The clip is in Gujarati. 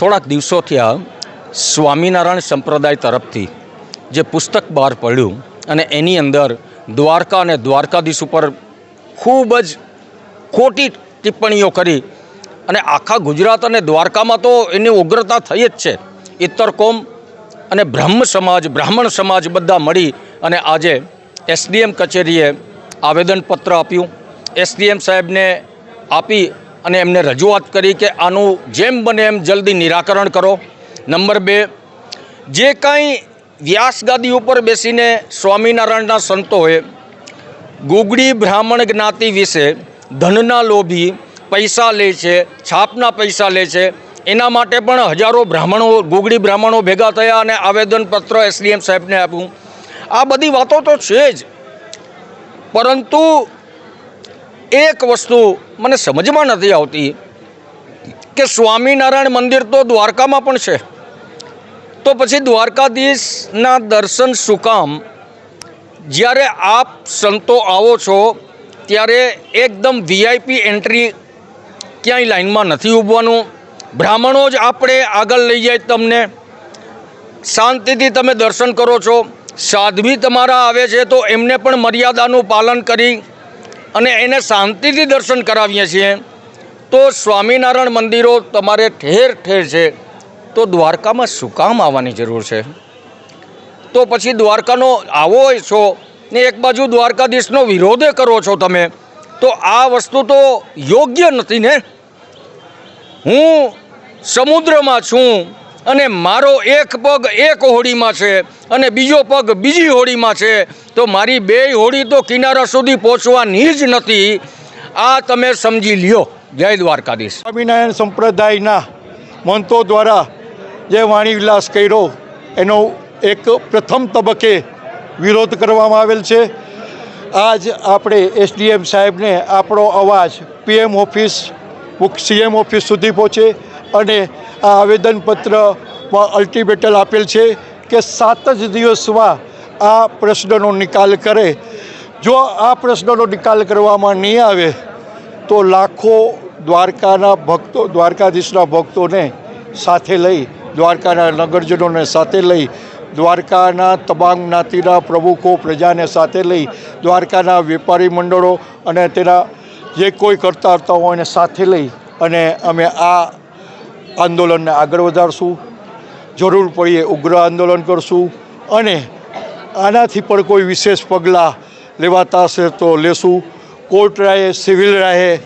થોડાક દિવસોથી આ સ્વામિનારાયણ સંપ્રદાય તરફથી જે પુસ્તક બહાર પડ્યું અને એની અંદર દ્વારકા અને દ્વારકાધીશ ઉપર ખૂબ જ ખોટી ટિપ્પણીઓ કરી અને આખા ગુજરાત અને દ્વારકામાં તો એની ઉગ્રતા થઈ જ છે. ઇત્તર કોમ અને બ્રહ્મ સમાજ, બ્રાહ્મણ સમાજ બધા મળી અને આજે એસડીએમ કચેરીએ આવેદનપત્ર આપ્યું. એસડીએમ સાહેબને આપી અને એમને રજૂઆત કરી કે આનું જેમ બને એમ જલ્દી નિરાકરણ કરો. નંબર બે, જે કાંઈ વ્યાસ ગાદી ઉપર બેસીને સ્વામિનારાયણના સંતોએ ગુગડી બ્રાહ્મણ જ્ઞાતિ વિશે ધનના લોભી, પૈસા લે છે, છાપના પૈસા લે છે, એના માટે પણ હજારો બ્રાહ્મણો, ગુગડી બ્રાહ્મણો ભેગા થયા અને આવેદનપત્ર એસડીએમ સાહેબને આપ્યું. આ બધી વાતો તો છે જ. પરંતુ એક વસ્તુ મને સમજમાં નથી આવતી કે સ્વામિનારાયણ મંદિર તો દ્વારકામાં પણ છે. તો પછી દ્વારકાધીશના દર્શન શું કામ? જ્યારે આપ સંતો આવો છો, ત્યારે એકદમ વીઆઈપી એન્ટ્રી ક્યાંય લાઈનમાં નથી ઊભવાનું. બ્રાહ્મણો જ આપણે આગળ લઈ જાય તમને. શાંતિથી તમે દર્શન કરો છો. સાધ્વી તમારા આવે છે તો એમને પણ મર્યાદાનું પાલન કરી અને એને શાંતિથી દર્શન કરાવીએ છીએ. તો સ્વામિનારાયણ મંદિરો તમારે ઠેર ઠેર છે. તો દ્વારકામાં શું કામ આવવાની જરૂર છે? તો પછી દ્વારકાનો આવો છો ને એક બાજુ દ્વારકાધીશનો વિરોધે કરો છો તમે, તો આ વસ્તુ તો યોગ્ય નથી ને? હું સમુદ્રમાં છું અને મારો એક પગ એક હોડીમાં છે અને બીજો પગ બીજી હોડીમાં છે, તો મારી બે હોડી તો કિનારા સુધી પહોંચવાની જ નથી. આ તમે સમજી લ્યો. જય દ્વારકાધીશ. સ્વામિનારાયણ સંપ્રદાયના મંતો દ્વારા જે વાણી વિલાસ કર્યો, એનો એક પ્રથમ તબક્કે વિરોધ કરવામાં આવેલ છે. આજ આપણે એસડીએમ સાહેબને આપણો અવાજ પીએમ ઓફિસ સીએમ ઓફિસ સુધી પહોંચે અને આ આવેદનપત્રમાં અલ્ટિમેટલ આપેલ છે કે સાત જ દિવસમાં આ પ્રશ્નનો નિકાલ કરે. જો આ પ્રશ્નનો નિકાલ કરવામાં નહીં આવે, તો લાખો દ્વારકાના ભક્તો, દ્વારકાધીશના ભક્તોને સાથે લઈ, દ્વારકાના નગરજનોને સાથે લઈ, દ્વારકાના તમામ જ્ઞાતિના પ્રમુખો પ્રજાને સાથે લઈ, દ્વારકાના વેપારી મંડળો અને તેના જે કોઈ કરતા હતા હોય એને સાથે લઈ અને અમે આ આંદોલનને આગળ વધારશું. જરૂર પડીએ ઉગ્ર આંદોલન કરશું અને આનાથી પણ કોઈ વિશેષ પગલાં લેવાતા હશે તો લેશું. Court રાહે, civil રાહે